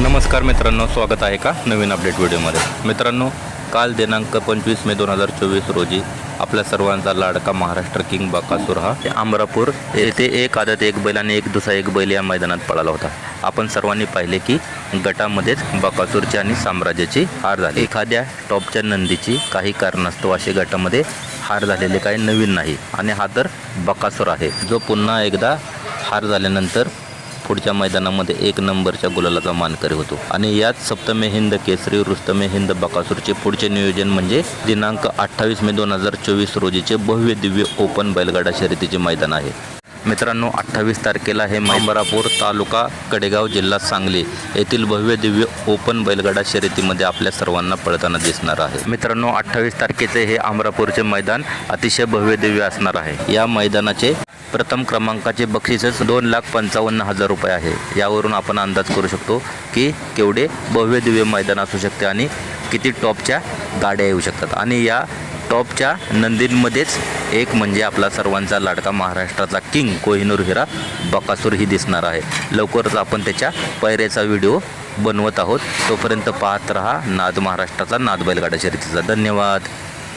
नमस्कार मित्रांनो स्वागत आहे का नवीन अपडेट व्हिडिओमध्ये? मित्रांनो काल दिनांक पंचवीस मे दोन हजार चोवीस रोजी आपल्या सर्वांचा लाडका महाराष्ट्र किंग बकासूर हा अमरापूर येथे एक आदत एक बैल आणि एक दुसरा एक बैल या मैदानात पळाला होता. आपण सर्वांनी पाहिले की गटामध्येच बकासूरची आणि साम्राज्याची हार झाली. एखाद्या टॉपच्या नंदीची काही कारणास्तव असे गटामध्ये हार झालेले काही नवीन नाही आणि हा तर बकासूर आहे. जो पुन्हा एकदा हार झाल्यानंतर पुढच्या मैदानामध्ये एक नंबरच्या गुलालाचा मानकरी होतो. आणि याच सप्तमे हिंद केसरी रुस्तमे हिंद बकासूरचे पुढचे नियोजन म्हणजे दिनांक अठ्ठावीस मे दोन हजार चोवीस रोजीचे भव्य दिव्य ओपन बैलगाडा शर्यतीचे मैदान आहे. मित्रांनो अठ्ठावीस तारखेला हे मांबरापूर तालुका कडेगाव जिल्हा सांगली येथील भव्य दिव्य ओपन बैलगाडा शर्यतीमध्ये आपल्या सर्वांना पळताना दिसणार आहे. मित्रांनो अठ्ठावीस तारखेचे हे अमरापूरचे मैदान अतिशय भव्य दिव्य असणार आहे. या मैदानाचे प्रथम क्रमांकाचे बक्षीसच दोन लाख पंचावन्न हजार रुपये आहे. यावरून आपण अंदाज करू शकतो की केवढे भव्य दिव्य मैदान असू शकते आणि किती टॉपच्या गाड्या येऊ शकतात. आणि या टॉपच्या नंदींमध्येच एक म्हणजे आपला सर्वांचा लाडका महाराष्ट्राचा किंग कोहिनूर हिरा बकासूर ही दिसणार आहे. लवकरच आपण त्याच्या पैऱ्याचा व्हिडिओ बनवत आहोत. तोपर्यंत पाहत रहा नाद महाराष्ट्राचा नाद बैलगाडा शर्यतीचा धन्यवाद.